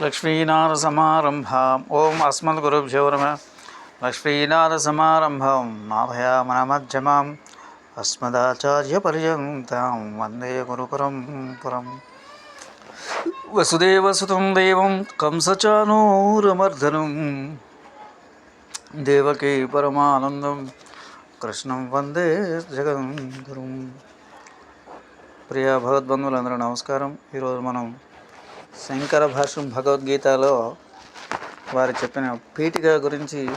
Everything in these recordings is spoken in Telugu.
లక్ష్మీనాథసమారంభాం ఓం అస్మద్గురుభ్యో నమ లక్ష్మీనాథసమారంభం నాభయామనమధ్యమాం అస్మదాచార్యపర్యంతం వందే గురుపరంపరం వసుదేవసుతం దేవం కంసచానూరమర్దనం దేవకీ పరమానందం కృష్ణం వందే జగద్గురుం ప్రియ భగవద్బంధువులందరూ నమస్కారం ఈరోజు మనం శంకర భాష్యం భగవద్గీతలో వారు చెప్పిన పీఠిక గురించి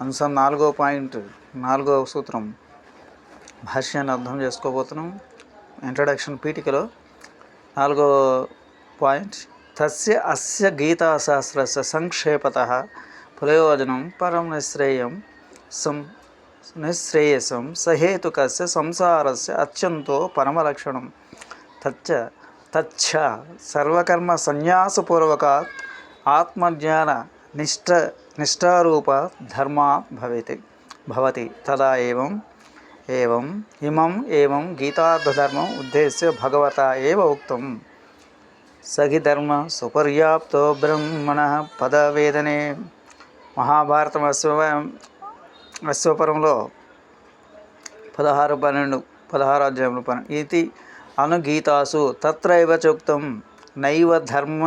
అంశం నాలుగో పాయింట్ నాలుగో సూత్రం. భాష్యాన్ని అర్థం చేసుకోబోతున్నాం. ఇంట్రడక్షన్ పీఠికలో నాలుగో పాయింట్ తస్య అస్య గీతాశాస్త్రస్య సంక్షేపత ప్రయోజనం పరం నిశ్రేయం సం నిశ్రేయసం సహేతుకస్య సంసారస్య అత్యంతో పరమలక్షణం. తచ్చ తచ్చ సర్వకర్మ సన్యాసపూర్వక ఆత్మజ్ఞాన నిష్ట నిష్టారూప ధర్మా భవతి భవతి తదా ఏవం ఏవం ఇమం ఏవం గీతార్థధర్మం ఉద్దేశ్య భగవత ఏవ ఉక్తం సఖిధర్మ సుపర్యాప్తో బ్రహ్మణ పదవేదనే మహాభారతం అశ్వ అశ్వపరంలో పదహారు పన్నెండు పదహారు అధ్యాయంలో పన్నెండు. ఇది అనుగీతాసు తత్రైవ చోక్తం నైవ ధర్మ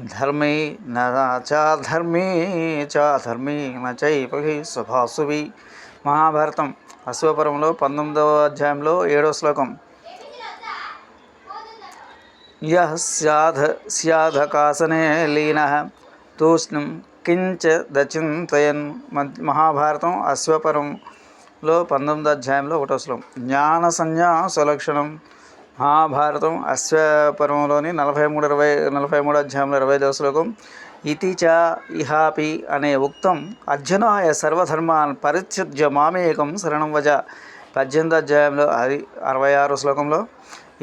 ధర్మే నాచాధర్మే చాధర్మే నచైపి స్వభాసువి మహాభారతం అశ్వపురంలో పంతొమ్మిదవ అధ్యాయంలో ఏడో శ్లోకం. యః స్యాధ స్యాధకాసనే లీన తూష్ణం కించ దచింతయన్ మహాభారతం అశ్వపరం లో పంతొమ్మిది అధ్యాయంలో ఒకటో శ్లోకం. జ్ఞాన సంజ్ఞా లక్షణం మహాభారతం అశ్వపర్వంలోని నలభై మూడు ఇరవై నలభై మూడు అధ్యాయంలో ఇరవై ఐదవ శ్లోకం. ఇతి చ ఇహాపి అనే ఉక్తం అర్జునాయ సర్వధర్మాన్ పరిత్యజ్య మామేకం శరణం వజ. పద్దెనిమిది అధ్యాయంలో అది అరవై ఆరు శ్లోకంలో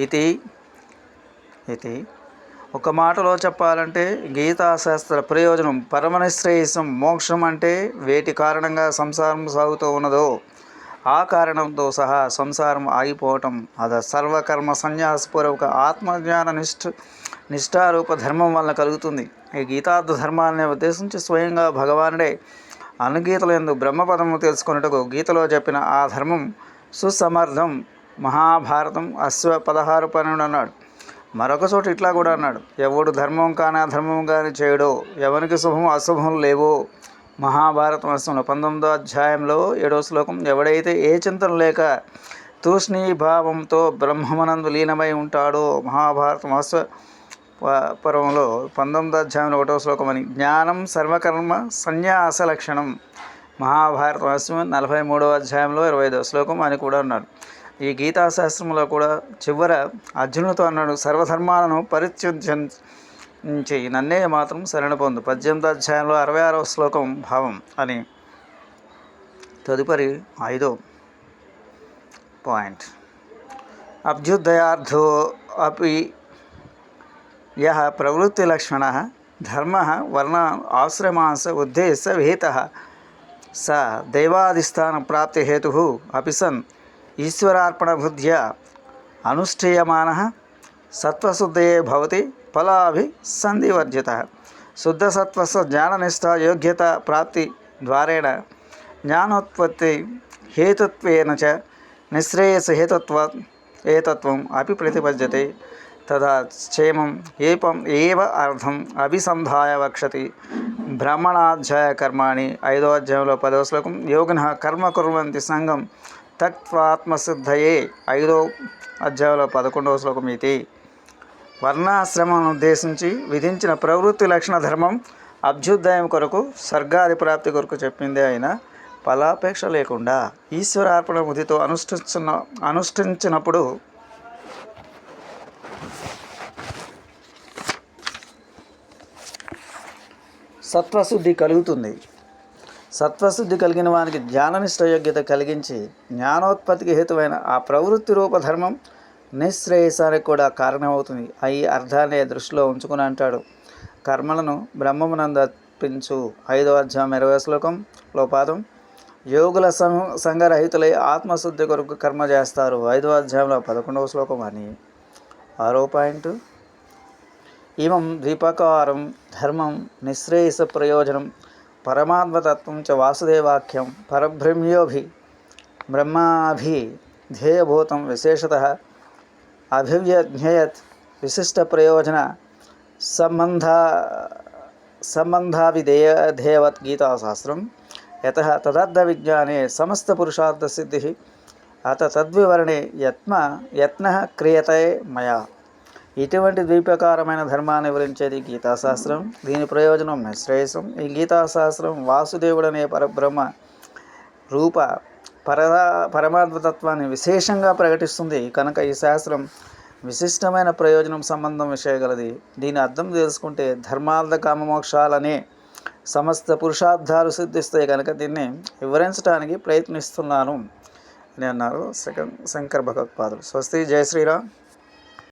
ఇది ఇది ఒక మాటలో చెప్పాలంటే గీతాశాస్త్ర ప్రయోజనం పరమనిశ్రేయసం మోక్షం అంటే వేటి కారణంగా సంసారం సాగుతూ ఉన్నదో? ఆ కారణంతో సహా సంసారం ఆగిపోవటం అద సర్వకర్మ సన్యాసపూర్వక ఆత్మజ్ఞాన నిష్ఠ నిష్ఠారూప ధర్మం వలన కలుగుతుంది. ఈ గీతార్థ ధర్మాన్ని ఉద్దేశించి స్వయంగా భగవానుడే అనుగీతలు ఎందు బ్రహ్మపదము తెలుసుకున్నట్టుకు గీతలో చెప్పిన ఆ ధర్మం సుసమర్థం మహాభారతం అశ్వ పదహారు పన్నెండు అన్నాడు. మరొక చోట ఇట్లా కూడా అన్నాడు. ఎవడు ధర్మం కానీ అధర్మం కానీ చేయడో ఎవరికి శుభం అశుభం లేవో మహాభారత అస్తంలో పంతొమ్మిదో అధ్యాయంలో ఏడో శ్లోకం ఎవడైతే ఏ చింతన లేక తూష్ణీభావంతో బ్రహ్మమనందు లీనమై ఉంటాడో మహాభారత అశ్వ పర్వంలో పంతొమ్మిదో అధ్యాయంలో ఒకటో శ్లోకం అని జ్ఞానం సర్వకర్మ సన్యాస లక్షణం. మహాభారత అశ్వం నలభై మూడవ అధ్యాయంలో ఇరవై ఐదవ శ్లోకం అని కూడా అన్నాడు. ఈ గీతాశాస్త్రంలో కూడా చివర అర్జునుడితో అన్నాడు సర్వధర్మాలను పరిత్యుంచి నన్నే మాత్రం శరణ పొందు. పద్దెనిమిది అధ్యాయంలో అరవై ఆరవ శ్లోకం భావం అని తదుపరి ఐదో పాయింట్. అభ్యుదయార్థో అపి యः ప్రవృత్తిలక్షణः ధర్మ వర్ణ ఆశ్రమాంస ఉద్దేశ విహిత. స దైవాధిష్టాన ప్రాప్తి హేతు అపి సన్ ఈశ్వరార్పణ బుద్ధ్య అనుష్ఠీయమాన సత్వశుద్ధయే భవతి ఫలాభి సంధివర్జిత. శుద్ధసత్వస్ జ్ఞాననిష్ట యోగ్యత ప్రాప్తి ద్వారేణ జ్ఞానోత్పత్తి హేతుత్వేన చ నిశ్రేయస్ హేతుత్వ ఏతత్వం అపి ప్రతిపద్యతే. తదా క్షేమం ఏపం ఏవ అర్థం అభిసంధాయ వక్షతి. బ్రాహ్మణాధ్యాయ కర్మాణి ఐదో అధ్యాయంలో పదవ శ్లోకం. యోగిన కర్మ కుర్వంతి సంఘం తత్వాత్మసిద్ధయే. ఐదో అధ్యాయంలో పదకొండవ శ్లోకం ఇది. వర్ణాశ్రమం ఉద్దేశించి విధించిన ప్రవృత్తి లక్షణ ధర్మం అభ్యుదయం కొరకు స్వర్గాది ప్రాప్తి కొరకు చెప్పిందే అయినా ఫలాపేక్ష లేకుండా ఈశ్వరార్పణ బుద్ధితో అనుష్ఠించిన అనుష్ఠించినప్పుడు సత్వశుద్ధి కలుగుతుంది. సత్వశుద్ధి కలిగిన వానికి జ్ఞాననిష్ట యోగ్యత కలిగించి జ్ఞానోత్పత్తికి హేతువైన ఆ ప్రవృత్తి రూప ధర్మం నిశ్రేయసానికి కూడా కారణమవుతుంది. అయి అర్థాన్ని దృష్టిలో ఉంచుకుని అంటాడు. కర్మలను బ్రహ్మమునందు అర్పించు ఐదో అధ్యాయం ఇరవై శ్లోకంలో పాదం యోగుల సం సంఘరహితులై ఆత్మశుద్ధి కొరకు కర్మ చేస్తారు. ఐదో అధ్యాయంలో పదకొండవ శ్లోకం అని. ఆరో పాయింట్. ఇమం ద్వీపకారం ధర్మం నిశ్రేయస ప్రయోజనం పరమాత్మతత్వం చ వాసుదేవాఖ్యం పరబ్రహ్మ్యోభి బ్రహ్మాభి ధ్యేయభూతం విశేషత అభివ్యజ్ఞయత్ విశిష్ట ప్రయోజన సంబంధ సంబంధావిధేయ ధ్యేయవత్ గీతాశాస్త్రం యత తదర్థ విజ్ఞానే సమస్త పురుషార్థ అత తద్వివరణే యత్న యత్న క్రియతే మయా ఇటువంటి ద్వీపకారమైన ధర్మాన్ని వివరించేది గీతాశాస్త్రం। దీని ప్రయోజనం నిశ్రేయసం ఈ గీతాశాస్త్రం వాసుదేవుడనే పరబ్రహ్మ రూప పరదా పరమాత్మతత్వాన్ని విశేషంగా ప్రకటిస్తుంది. కనుక ఈ శాస్త్రం విశిష్టమైన ప్రయోజనం సంబంధం విషయగలది. దీని అర్థం తెలుసుకుంటే ధర్మార్థ కామమోక్షాలనే సమస్త పురుషార్థాలు సిద్ధిస్తాయి. కనుక దీన్ని వివరించడానికి ప్రయత్నిస్తున్నాను. అని అన్నారు శంకర్ భగవత్పాదులు. స్వస్తి. జయ శ్రీరామ్.